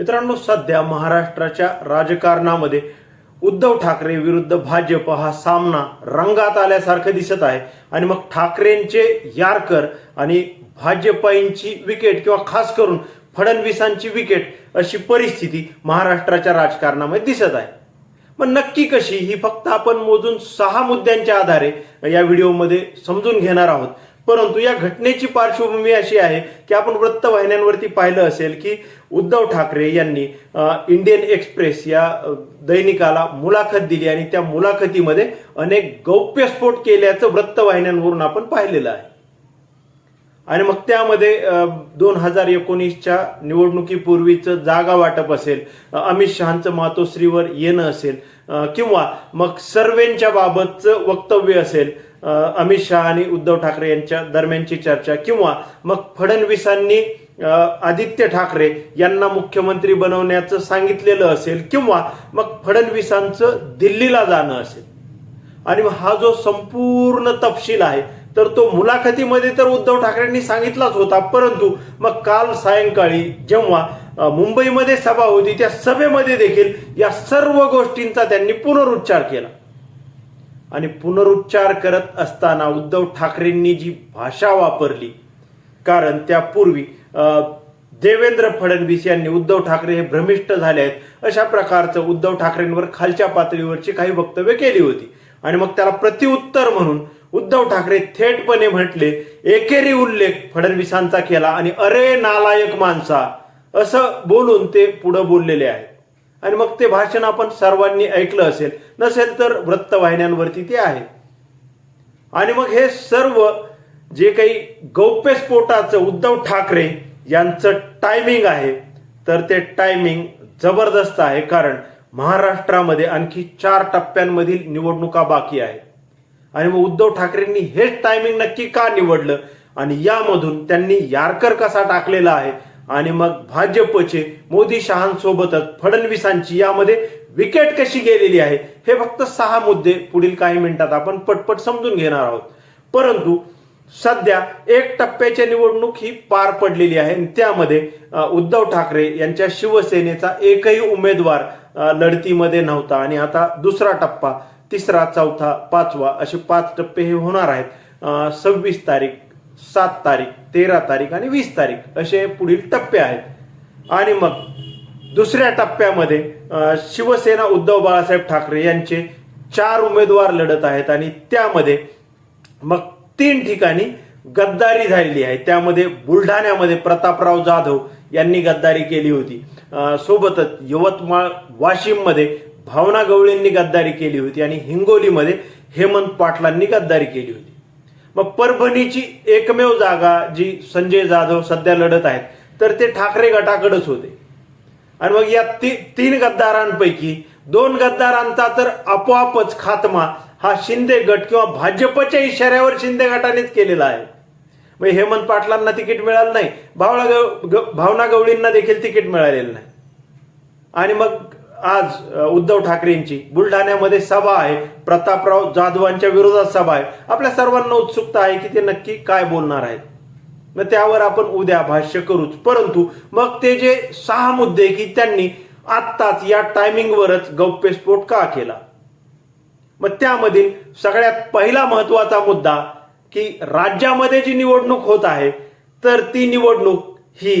मित्रांनो सध्या महाराष्ट्राच्या राजकारणामध्ये उद्धव ठाकरे विरुद्ध भाजप हा सामना रंगात आल्यासारखं दिसत आहे. आणि मग ठाकरेंचे यारकर आणि भाजपाईंची विकेट किंवा खास करून फडणवीसांची विकेट अशी परिस्थिती महाराष्ट्राच्या राजकारणामध्ये दिसत आहे. मग नक्की कशी? ही फक्त आपण मोजून सहा मुद्द्यांच्या आधारे या व्हिडिओमध्ये समजून घेणार आहोत. परंतु या घटनेची पार्श्वभूमी अशी आहे की आपण वृत्तवाहिन्यांवरती पाहिलं असेल की उद्धव ठाकरे यांनी इंडियन एक्सप्रेस या दैनिकाला मुलाखत दिली आणि त्या मुलाखतीमध्ये अनेक गौप्यस्फोट केल्याचं वृत्तवाहिन्यांवरून आपण पाहिलेलं आहे. आणि मग त्यामध्ये दोन हजार एकोणीसच्या निवडणुकीपूर्वीचं जागा वाटप असेल अमित शहाचं मातोश्रीवर येणं असेल किंवा मग सर्वेंच्या बाबतचं वक्तव्य असेल अमित शहा आणि उद्धव ठाकरे यांच्या दरम्यानची चर्चा किंवा मग फडणवीसांनी आदित्य ठाकरे यांना मुख्यमंत्री बनवण्याचं सांगितलेलं असेल किंवा मग फडणवीसांचं दिल्लीला जाणं असेल. आणि मग हा जो संपूर्ण तपशील आहे तर तो मुलाखतीमध्ये तर उद्धव ठाकरेंनी सांगितलाच होता परंतु मग काल सायंकाळी जेव्हा मुंबईमध्ये सभा होती त्या सभेमध्ये देखील या सर्व गोष्टींचा त्यांनी पुनरुच्चार केला. आणि पुनरुच्चार करत असताना उद्धव ठाकरेंनी जी भाषा वापरली कारण त्यापूर्वी देवेंद्र फडणवीस यांनी उद्धव ठाकरे हे भ्रमिष्ट झाले आहेत अशा प्रकारचं उद्धव ठाकरेंवर खालच्या पातळीवरची काही वक्तव्य केली होती. आणि मग त्याला प्रतिउत्तर म्हणून उद्धव ठाकरे थेटपणे म्हटले एकेरी उल्लेख फडणवीसांचा केला आणि अरे नालायक माणसा असं बोलून ते पुढं बोललेले आहेत. आणि मग ते भाषण आपण सर्वांनी ऐकलं असेल. नसेल तर वृत्तवाहिन्यांवरती ते आहे. आणि मग हे सर्व जे काही गौप्यस्फोटाचं उद्धव ठाकरे यांचं टायमिंग आहे तर ते टायमिंग जबरदस्त आहे कारण महाराष्ट्रामध्ये आणखी चार टप्प्यांमधील निवडणुका बाकी आहेत. आणि मग उद्धव ठाकरेंनी हेच टायमिंग नक्की का निवडलं? आणि यामधून त्यांनी यारकर कसा टाकलेला आहे? आणि मग भाजपचे मोदी शहांसोबतच फडणवीसांची यामध्ये विकेट कशी गेलेली आहे हे फक्त सहा मुद्दे पुढील काही मिनिटात आपण पटपट समजून घेणार आहोत. परंतु सध्या एक टप्प्याची निवडणूक ही पार पडलेली आहे. त्यामध्ये उद्धव ठाकरे यांच्या शिवसेनेचा एकही उमेदवार लढतीमध्ये नव्हता. आणि आता दुसरा टप्पा तिसरा चौथा पाचवा असे पाच टप्पे हे होणार आहेत. सव्वीस तारीख सात तारीख तेरा तारीख आणि वीस तारीख असे पुढील टप्पे आहेत. आणि मग दुसऱ्या टप्प्यामध्ये शिवसेना उद्धव बाळासाहेब ठाकरे यांचे चार उमेदवार लढत आहेत आणि त्यामध्ये मग तीन ठिकाणी गद्दारी झालेली आहे. त्यामध्ये बुलढाण्यामध्ये प्रतापराव जाधव यांनी गद्दारी केली होती. सोबतच यवतमाळ वाशिममध्ये भावना गवळींनी गद्दारी केली होती आणि हिंगोलीमध्ये हेमंत पाटलांनी गद्दारी केली होती. मग परभणीची एकमेव जागा जी संजय जाधव सध्या लढत आहेत तर ते ठाकरे गटाकडेच होते. आणि मग या ती, तीन गद्दारांपैकी दोन गद्दारांचा तर आपोआपच खात्मा हा शिंदे गट किंवा भाजपच्या इशाऱ्यावर शिंदे गटानेच केलेला आहे. मग हेमंत पाटलांना तिकीट मिळालं नाही भावना गव- ग- भावना गवळींना देखील तिकीट मिळालेलं नाही. आणि मग आज उद्धव ठाकरेंची. बुलढाण्यामध्ये सभा आहे. प्रतापराव जाधवांच्या विरोधात सभा आहे. आपल्या सर्वांना उत्सुकता आहे की ते नक्की काय बोलणार आहेत. मग त्यावर आपण उद्या भाष्य करूच. परंतु मग ते जे सहा मुद्दे की त्यांनी आत्ताच या टायमिंगवरच गौप्यस्फोट का केला? मग त्यामधील सगळ्यात पहिला महत्त्वाचा मुद्दा की राज्यामध्ये जी निवडणूक होत आहे तर ती निवडणूक ही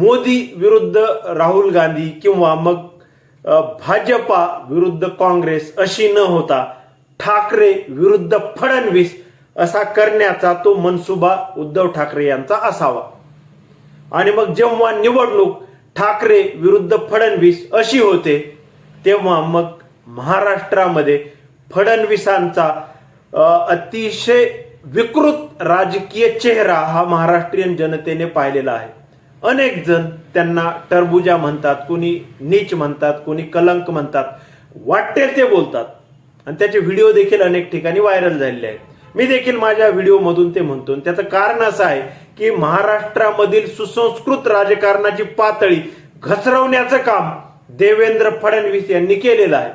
मोदी विरुद्ध राहुल गांधी किंवा मग भाजपा विरुद्ध काँग्रेस अशी न होता ठाकरे विरुद्ध फडणवीस असा करण्याचा तो मनसुबा उद्धव ठाकरे यांचा असावा. आणि मग जेव्हा निवडणूक ठाकरे विरुद्ध फडणवीस अशी होते तेव्हा मग महाराष्ट्रामध्ये फडणवीसांचा अतिशय विकृत राजकीय चेहरा हा महाराष्ट्रीयन जनतेने पाहिलेला आहे. अनेक जण त्यांना टरबुजा म्हणतात कोणी नीच म्हणतात कोणी कलंक म्हणतात. वाटेल ते बोलतात. आणि त्याचे व्हिडिओ देखील अनेक ठिकाणी व्हायरल झालेले आहेत. मी देखील माझ्या व्हिडिओमधून ते म्हणतो. आणि त्याचं कारण असं आहे की महाराष्ट्रामधील सुसंस्कृत राजकारणाची पातळी घसरवण्याचं काम देवेंद्र फडणवीस यांनी केलेलं आहे.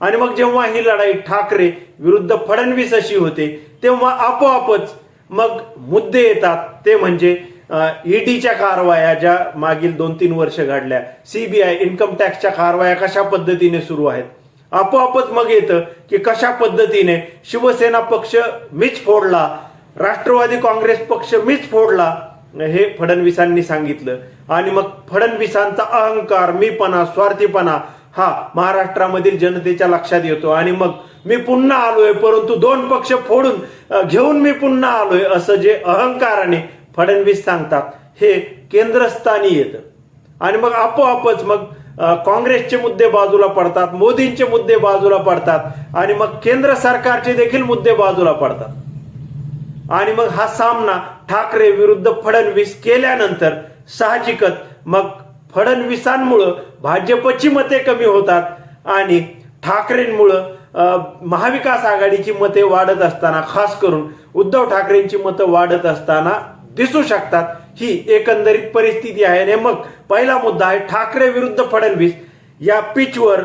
आणि मग जेव्हा ही लढाई ठाकरे विरुद्ध फडणवीस अशी होते तेव्हा आपोआपच मग मुद्दे येतात. ते म्हणजे ईडीच्या कारवाया ज्या मागील दोन तीन वर्ष घडल्या. सीबीआय इन्कम टॅक्सच्या कारवाया कशा पद्धतीने सुरू आहेत? आपोआपच मग येतं की कशा पद्धतीने शिवसेना पक्ष मीच फोडला राष्ट्रवादी काँग्रेस पक्ष मीच फोडला हे फडणवीसांनी सांगितलं. आणि मग फडणवीसांचा अहंकार मीपणा स्वार्थीपणा हा महाराष्ट्रामधील जनतेच्या लक्षात येतो. आणि मग मी पुन्हा आलोय परंतु दोन पक्ष फोडून घेऊन मी पुन्हा आलोय असं जे अहंकाराने फडणवीस सांगतात हे केंद्रस्थानी येतं. आणि मग आपोआपच मग काँग्रेसचे मुद्दे बाजूला पडतात मोदींचे मुद्दे बाजूला पडतात आणि मग केंद्र सरकारचे देखील मुद्दे बाजूला पडतात. आणि मग हा सामना ठाकरे विरुद्ध फडणवीस केल्यानंतर साहजिकच मग फडणवीसांमुळं भाजपची मते कमी होतात आणि ठाकरेंमुळं महाविकास आघाडीची मते वाढत असताना खास करून उद्धव ठाकरेंची मतं वाढत असताना दिसू शकतात. ही एकंदरीत परिस्थिती आहे आणि मग पहिला मुद्दा आहे ठाकरे विरुद्ध फडणवीस. या पिचवर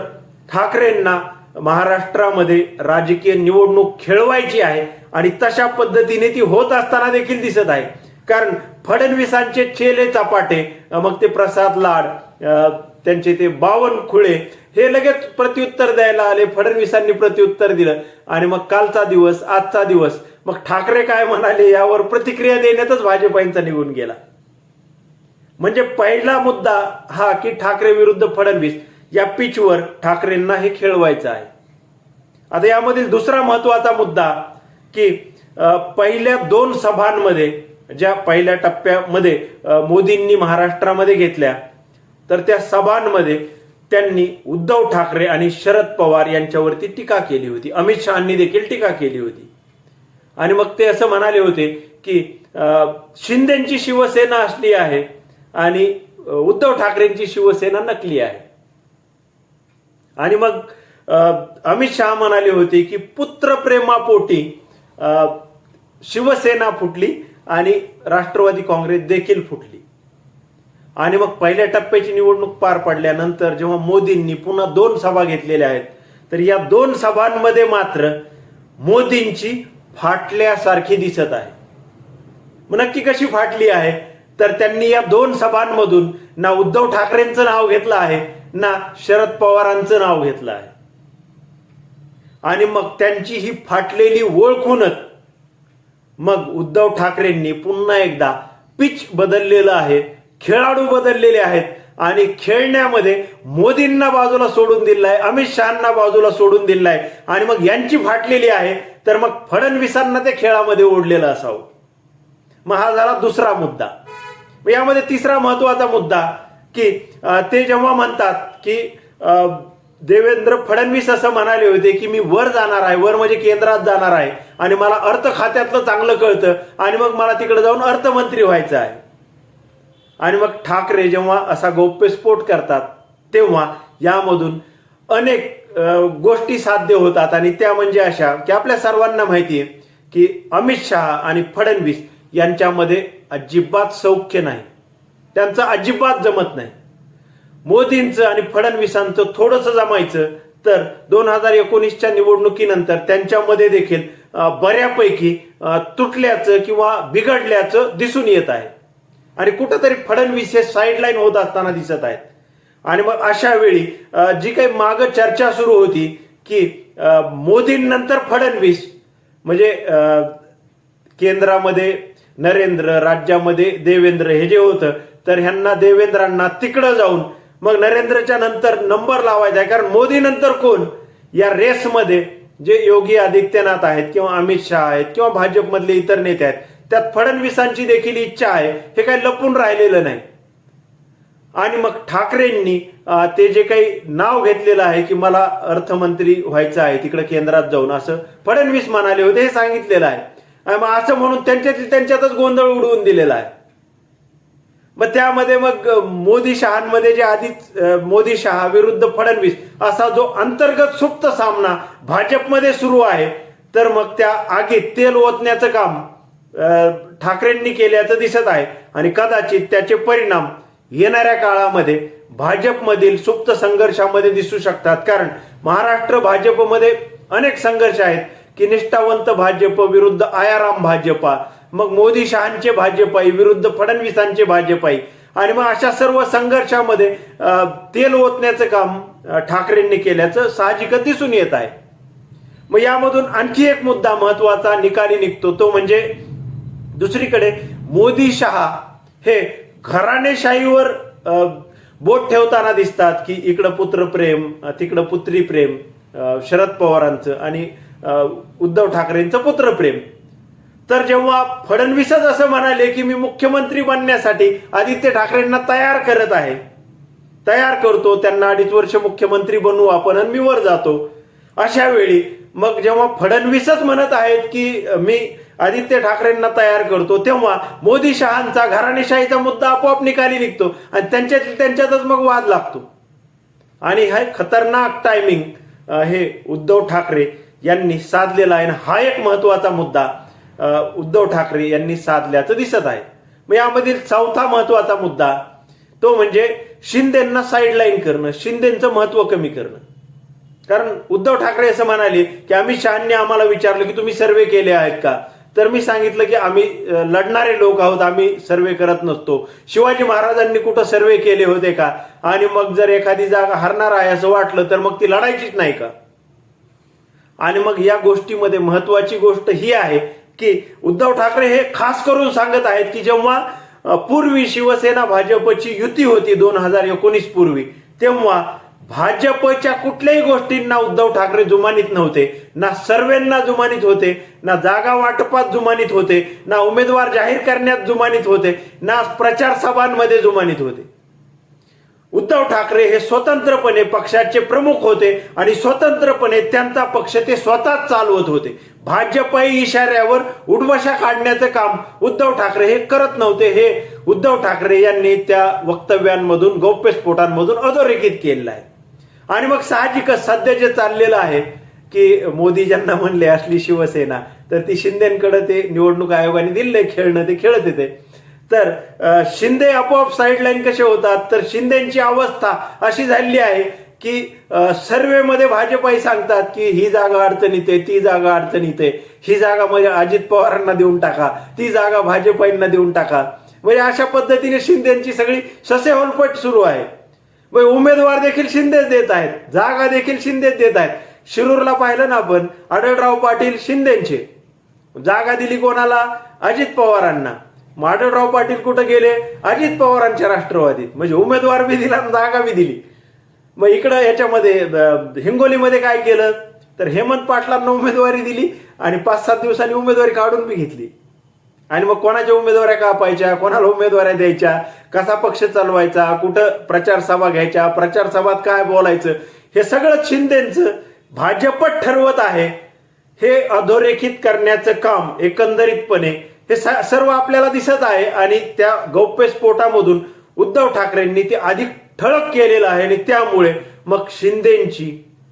ठाकरेंना महाराष्ट्रामध्ये राजकीय निवडणूक खेळवायची आहे आणि तशा पद्धतीने ती होत असताना देखील दिसत आहे. कारण फडणवीसांचे चेले चपाटे मग ते प्रसाद लाड त्यांचे ते बावन खुळे हे लगेच प्रत्युत्तर द्यायला आले. फडणवीसांनी प्रत्युत्तर दिलं. आणि मग कालचा दिवस आजचा दिवस मग ठाकरे काय म्हणाले यावर प्रतिक्रिया देण्यातच भाजपाईंचा निघून गेला. म्हणजे पहिला मुद्दा हा की ठाकरे विरुद्ध फडणवीस या पिचवर ठाकरेंना हे खेळवायचं आहे. आता यामधील दुसरा महत्त्वाचा मुद्दा की पहिल्या दोन सभांमध्ये ज्या पहिल्या टप्प्यामध्ये मोदींनी महाराष्ट्रामध्ये घेतल्या तर त्या सभांमध्ये त्यांनी उद्धव ठाकरे आणि शरद पवार यांच्यावरती टीका केली होती. अमित शहानी देखील टीका केली होती. आणि मग ते असं म्हणाले होते की शिंदेची शिवसेना असली आहे आणि उद्धव ठाकरेंची शिवसेना नकली आहे. आणि मग अमित शहा म्हणाले होते की पुत्रप्रेमापोटी शिवसेना फुटली आणि राष्ट्रवादी काँग्रेस देखील फुटली. आणि मग पहिल्या टप्प्याची निवडणूक पार पडल्यानंतर जेव्हा मोदींनी पुन्हा दोन सभा घेतलेल्या आहेत तर या दोन सभांमध्ये मात्र मोदींची फाटल्यासारखी दिसत आहे. मग नक्की कशी फाटली आहे? तर त्यांनी या दोन सभांमधून ना उद्धव ठाकरेंचं नाव घेतलं आहे ना शरद पवारांचं नाव घेतलं आहे. आणि मग त्यांची ही फाटलेली ओळखूनच मग उद्धव ठाकरेंनी पुन्हा एकदा पिच बदललेलं आहे. खेळाडू बदललेले आहेत. आणि खेळण्यामध्ये मोदींना बाजूला सोडून दिलाय अमित शहाना बाजूला सोडून दिलाय. आणि मग यांची फाटलेली आहे तर मग फडणवीसांना ते खेळामध्ये ओढलेलं असावं. मग हा झाला दुसरा मुद्दा. मग यामध्ये तिसरा महत्त्वाचा मुद्दा की ते जेव्हा म्हणतात की देवेंद्र फडणवीस असं म्हणाले होते की मी वर जाणार आहे वर म्हणजे केंद्रात जाणार आहे. आणि मला अर्थ खात्यातलं चांगलं कळतं. आणि मग मला तिकडे जाऊन अर्थमंत्री व्हायचं आहे. आणि मग ठाकरे जेव्हा असा गौप्यस्फोट करतात तेव्हा यामधून अनेक गोष्टी साध्य होतात. आणि त्या म्हणजे अशा की आपल्या सर्वांना माहिती आहे की अमित शहा आणि फडणवीस यांच्यामध्ये अजिबात सौख्य नाही. त्यांचं अजिबात जमत नाही. मोदींचं आणि फडणवीसांचं थोडंसं जमायचं तर दोन हजार एकोणीसच्या निवडणुकीनंतर त्यांच्यामध्ये देखील बऱ्यापैकी तुटल्याचं किंवा बिघडल्याचं दिसून येत आहे. आणि कुठंतरी फडणवीस हे साईडलाईन होत असताना दिसत आहेत. आणि मग अशा वेळी जी काही माग चर्चा सुरू होती की मोदींनंतर फडणवीस म्हणजे केंद्रामध्ये नरेंद्र राज्यामध्ये देवेंद्र हे जे होतं तर ह्यांना देवेंद्रांना तिकडं जाऊन मग नरेंद्रच्या नंतर नंबर लावायचा आहे. कारण मोदी नंतर कोण? या रेसमध्ये जे योगी आदित्यनाथ आहेत किंवा अमित शहा आहेत किंवा भाजपमधले इतर नेते आहेत त्यात फडणवीसांची देखील इच्छा आहे. हे काही लपून राहिलेलं नाही. आणि मग ठाकरेंनी ते जे काही नाव घेतलेलं आहे की मला अर्थमंत्री व्हायचं आहे तिकडे केंद्रात जाऊन असं फडणवीस म्हणाले होते हे सांगितलेलं आहे. मग असं म्हणून त्यांच्यातील त्यांच्यातच गोंधळ उडवून दिलेला आहे. मग त्यामध्ये मग मोदी शहांमध्ये जे आधीच मोदी शहा विरुद्ध फडणवीस असा जो अंतर्गत सुप्त सामना भाजपमध्ये सुरू आहे तर मग त्या आगीत तेल ओतण्याचं काम ठाकरेंनी केल्याचं दिसत आहे. आणि कदाचित त्याचे परिणाम येणाऱ्या काळामध्ये भाजपमधील सुप्त संघर्षामध्ये दिसू शकतात. कारण महाराष्ट्र भाजपमध्ये अनेक संघर्ष आहेत की निष्ठावंत भाजप विरुद्ध आयाराम भाजपा मग मोदी शहांचे भाजपाई विरुद्ध फडणवीसांचे भाजपाई. आणि मग अशा सर्व संघर्षामध्ये तेल ओतण्याचं काम ठाकरेंनी केल्याचं साहजिकच दिसून येत आहे. मग यामधून आणखी एक मुद्दा महत्त्वाचा निकाली निघतो. तो म्हणजे दुसरीकडे मोदी शहा हे घराणेशाहीवर बोट ठेवताना दिसतात की इकडं पुत्रप्रेम प्रेम तिकडं पुत्री प्रेम शरद पवारांचं आणि उद्धव ठाकरेंचं पुत्रप्रेम तर जेव्हा फडणवीसच असं म्हणाले की मी मुख्यमंत्री बनण्यासाठी आदित्य ठाकरेंना तयार करत आहे तयार करतो त्यांना अडीच वर्ष मुख्यमंत्री बनवू आपण आणि मी वर जातो अशा वेळी मग जेव्हा फडणवीसच म्हणत आहेत की मी आदित्य ठाकरेंना तयार करतो. तेव्हा मोदी शहांचा घराणेशाहीचा मुद्दा आपोआप निकाली निघतो आणि त्यांच्यात त्यांच्यातच मग वाद लागतो. आणि हे खतरनाक टायमिंग हे उद्धव ठाकरे यांनी साधलेला आहे आणि हा एक महत्त्वाचा मुद्दा उद्धव ठाकरे यांनी साधल्याचं दिसत आहे. मग यामधील चौथा महत्त्वाचा मुद्दा तो म्हणजे शिंदेना साईडलाईन करणं शिंदेचं महत्त्व कमी करणं. कारण उद्धव ठाकरे असं म्हणाले की अमित शहानी आम्हाला विचारलं की तुम्ही सर्वे केले आहेत का? तर मी सांगितलं की आम्ही लढणारे लोक आहोत आम्ही सर्वे करत नसतो. शिवाजी महाराजांनी कुठं सर्वे केले होते का? आणि मग जर एखादी जागा हरणार आहे असं वाटलं तर मग ती लढायचीच नाही का? आणि मग या गोष्टीमध्ये महत्वाची गोष्ट ही आहे की उद्धव ठाकरे हे खास करून सांगत आहेत की जेव्हा पूर्वी शिवसेना भाजपची युती होती दोन हजार एकोणीस पूर्वी तेव्हा भाजपच्या कुठल्याही गोष्टींना उद्धव ठाकरे जुमानीत नव्हते. ना सर्वेंना जुमानीत होते ना जागा वाटपात जुमानीत होते ना उमेदवार जाहीर करण्यात जुमानीत होते ना प्रचार सभांमध्ये जुमानीत होते. उद्धव ठाकरे हे स्वतंत्रपणे पक्षाचे प्रमुख होते आणि स्वतंत्रपणे त्यांचा पक्ष ते स्वतःच चालवत होते. भाजपही इशाऱ्यावर उडवशा काढण्याचं काम उद्धव ठाकरे हे करत नव्हते. हे उद्धव ठाकरे यांनी त्या वक्तव्यांमधून गौप्यस्फोटांमधून अधोरेखित केलेलं आहे. आणि मग साहजिकच सध्या जे चाललेलं आहे की मोदी ज्यांना म्हणले असली शिवसेना तर ती शिंदेकडे ते निवडणूक आयोगाने दिले खेळणं ते खेळत येते. तर शिंदे आपोआप साईडलाईन कसे होतात? तर शिंदेची अवस्था अशी झालेली आहे की सर्वेमध्ये भाजपाही सांगतात की ही जागा अडचणीत आहे ती जागा अडचणीत आहे. ही जागा म्हणजे अजित पवारांना देऊन टाका ती जागा भाजपाईंना देऊन टाका. म्हणजे अशा पद्धतीने शिंदेची सगळी ससेहोलपट सुरू आहे. उमेदवार देखील शिंदेच देत आहेत. जागा देखील शिंदेच देत आहेत. शिरूरला पाहिलं ना आपण आढळराव पाटील शिंदेचे. जागा दिली कोणाला? अजित पवारांना. मग आढळराव पाटील कुठं गेले? अजित पवारांच्या राष्ट्रवादीत म्हणजे उमेदवार बी दिला जागा बी दिली. मग इकडं याच्यामध्ये हिंगोलीमध्ये काय केलं? तर हेमंत पाटलांना उमेदवारी दिली आणि पाच सात दिवसांनी उमेदवारी काढून बी घेतली. आणि मग कोणाच्या उमेदवाऱ्या कापायच्या कोणाला उमेदवाऱ्या द्यायच्या कसा पक्ष चालवायचा कुठं प्रचार सभा घ्यायच्या प्रचार सभात काय बोलायचं हे सगळं शिंदेचं भाजपच ठरवत आहे. हे अधोरेखित करण्याचं काम एकंदरीतपणे हे स- सर्व आपल्याला दिसत आहे आणि त्या गौप्यस्फोटामधून उद्धव ठाकरेंनी ते अधिक ठळक केलेलं आहे आणि त्यामुळे मग शिंदेची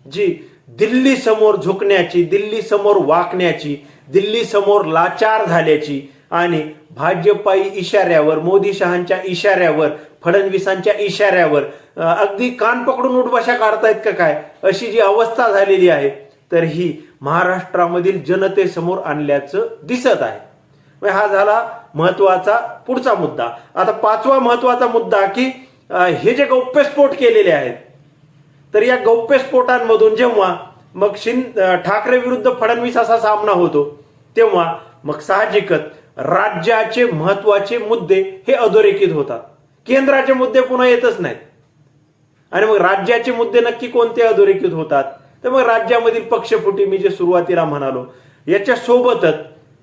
जी दिल्ली समोर झुकण्याची दिल्ली समोर वाकण्याची दिल्ली समोर लाचार झाल्याची आणि भाजपाई इशाऱ्यावर मोदी शहांच्या इशाऱ्यावर फडणवीसांच्या इशाऱ्यावर अगदी कान पकडून उठबशा काढतायत का काय? अशी जी अवस्था झालेली आहे तर ही महाराष्ट्रामधील जनतेसमोर आणल्याचं दिसत आहे. हा झाला महत्त्वाचा पुढचा मुद्दा. आता पाचवा महत्त्वाचा मुद्दा की हे जे गौप्यस्फोट केलेले आहेत तर या गौप्यस्फोटांमधून जेव्हा मग शिंद ठाकरे विरुद्ध फडणवीस असा सामना होतो तेव्हा मग साहजिकच राज्याचे महत्त्वाचे मुद्दे हे अधोरेखित होतात. केंद्राचे मुद्दे पुन्हा येतच नाहीत. आणि मग राज्याचे मुद्दे नक्की कोणते अधोरेखित होतात? तर मग राज्यामधील पक्षपुटी मी जे सुरुवातीला म्हणालो याच्या सोबतच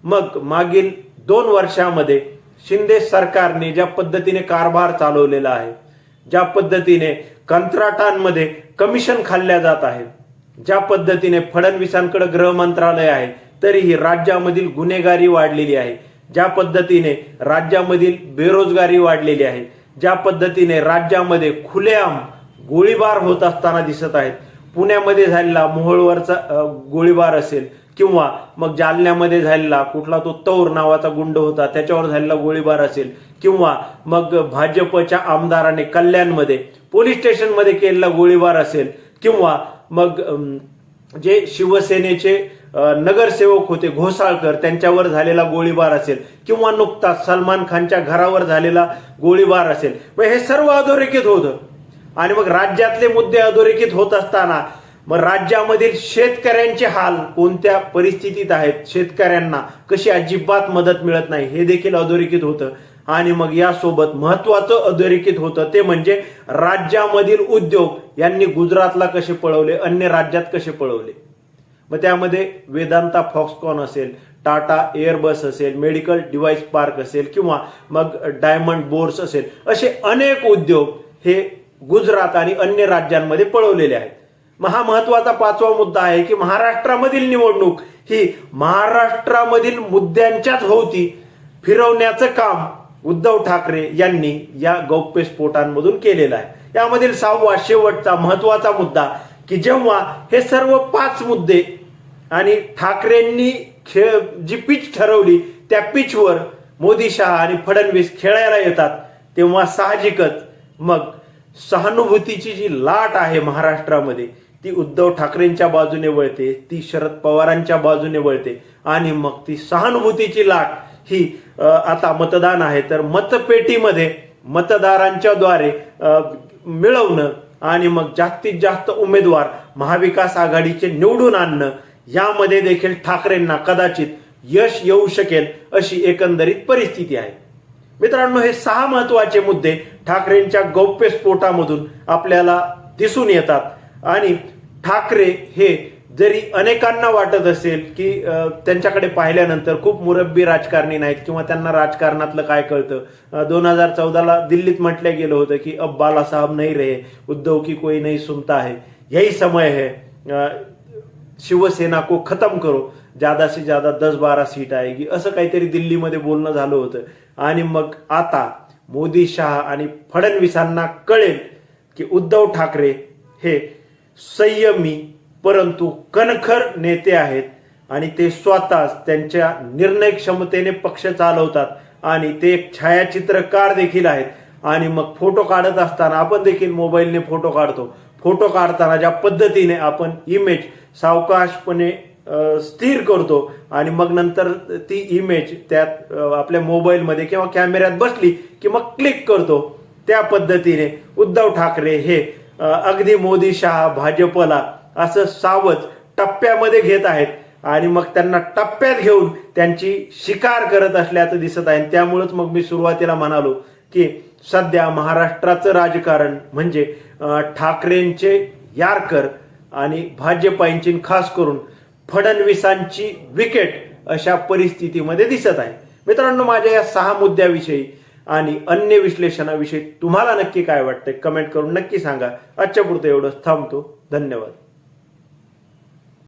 मग मागील दोन वर्षामध्ये शिंदे सरकारने ज्या पद्धतीने कारभार चालवलेला आहे ज्या पद्धतीने कंत्राटांमध्ये कमिशन खाल्ल्या जात आहे ज्या पद्धतीने फडणवीसांकडे गृह मंत्रालय आहे तरीही राज्यामधील गुन्हेगारी वाढलेली आहे. ज्या पद्धतीने राज्यामधील बेरोजगारी वाढलेली आहे ज्या पद्धतीने राज्यामध्ये खुलेआम गोळीबार होत असताना दिसत आहेत पुण्यामध्ये झालेला मोहोळवरचा गोळीबार असेल किंवा मग जालन्यामध्ये झालेला कुठला तो तौर नावाचा गुंड होता त्याच्यावर झालेला गोळीबार असेल किंवा मग भाजपच्या आमदाराने कल्याणमध्ये पोलीस स्टेशनमध्ये केलेला गोळीबार असेल किंवा मग जे शिवसेनेचे नगरसेवक होते घोसाळकर त्यांच्यावर झालेला गोळीबार असेल किंवा नुकताच सलमान खानच्या घरावर झालेला गोळीबार असेल. मग हे सर्व अधोरेखित होतं. आणि मग राज्यातले मुद्दे अधोरेखित होत असताना मग राज्यामधील शेतकऱ्यांचे हाल कोणत्या परिस्थितीत आहेत? शेतकऱ्यांना कशी अजिबात मदत मिळत नाही हे देखील अधोरेखित होतं. आणि मग यासोबत महत्वाचं अधोरेखित होतं ते म्हणजे राज्यामधील उद्योग यांनी गुजरातला कसे पळवले अन्य राज्यात कसे पळवले? मग त्यामध्ये वेदांता फॉक्सकॉन असेल टाटा एअरबस असेल मेडिकल डिव्हाइस पार्क असेल किंवा मग डायमंड बोर्स असेल असे अनेक उद्योग हे गुजरात आणि अन्य राज्यांमध्ये पळवलेले आहेत. मग हा महत्त्वाचा पाचवा मुद्दा आहे की महाराष्ट्रामधील निवडणूक ही महाराष्ट्रामधील मुद्द्यांच्याच भोवती फिरवण्याचं काम उद्धव ठाकरे यांनी या गौप्यस्फोटांमधून केलेलं आहे. यामधील सहावा शेवटचा महत्त्वाचा मुद्दा की जेव्हा हे सर्व पाच मुद्दे आणि ठाकरेंनी खेळ जी पिच ठरवली त्या पिचवर मोदी शहा आणि फडणवीस खेळायला येतात तेव्हा साहजिकच मग सहानुभूतीची जी लाट आहे महाराष्ट्रामध्ये ती उद्धव ठाकरेंच्या बाजूने वळते ती शरद पवारांच्या बाजूने वळते आणि मग ती सहानुभूतीची लाट ही आता मतदान आहे. तर मतपेटीमध्ये मतदारांच्या द्वारे मिळवणं आणि मग जास्तीत जास्त उमेदवार महाविकास आघाडीचे निवडून आणणं यामध्ये देखील ठाकरेंना कदाचित यश येऊ शकेल अशी एकंदरीत परिस्थिती आहे. मित्रांनो हे सहा महत्त्वाचे मुद्दे ठाकरेंच्या गौप्यस्फोटामधून आपल्याला दिसून येतात. आणि ठाकरे हे जरी अनेकांना वाटत असेल की त्यांच्याकडे पाहिल्यानंतर खूप मुरब्बी राजकारणी नाहीत किंवा त्यांना राजकारणातलं काय कळतं. दोन हजार चौदाला दिल्लीत म्हटलं गेलं होतं की अब बालासाहेब नाही रे उद्धव की कोई नाही सुनता है. यही समय है. शिवसेना को खतम करो. ज्यादा से ज्यादा दस बारा सीट आएगी. असं काहीतरी दिल्लीमध्ये बोलणं झालं होतं. आणि मग आता मोदी शहा आणि फडणवीसांना कळेल की उद्धव ठाकरे हे संयमी परंतु कणखर नेते आहेत. आणि ते स्वतःच त्यांच्या निर्णय क्षमतेने पक्ष चालवतात. आणि ते एक छायाचित्रकार देखील आहेत. आणि मग फोटो काढत असताना आपण देखील मोबाईलने फोटो काढतो. फोटो काढताना ज्या पद्धतीने आपण इमेज सावकाशपणे स्थिर करतो आणि मग नंतर ती इमेज त्यात आपल्या मोबाईलमध्ये किंवा कॅमेऱ्यात बसली की मग क्लिक करतो. त्या पद्धतीने उद्धव ठाकरे हे अगदी मोदी शहा भाजपला असं सावध टप्प्यामध्ये घेत आहेत आणि मग त्यांना टप्प्यात घेऊन त्यांची शिकार करत असल्याचं दिसत आहे. त्यामुळेच मग मी सुरुवातीला म्हणालो की सध्या महाराष्ट्राचं राजकारण म्हणजे ठाकरेंचे यारकर आणि भाजपांची खास करून फडणवीसांची विकेट अशा परिस्थितीमध्ये दिसत आहे. मित्रांनो माझ्या या सहा मुद्द्याविषयी आणि अन्य विश्लेषणाविषयी तुम्हाला नक्की काय वाटतंय कमेंट करून नक्की सांगा. आजच्या पुरतं एवढंच. थांबतो. धन्यवाद.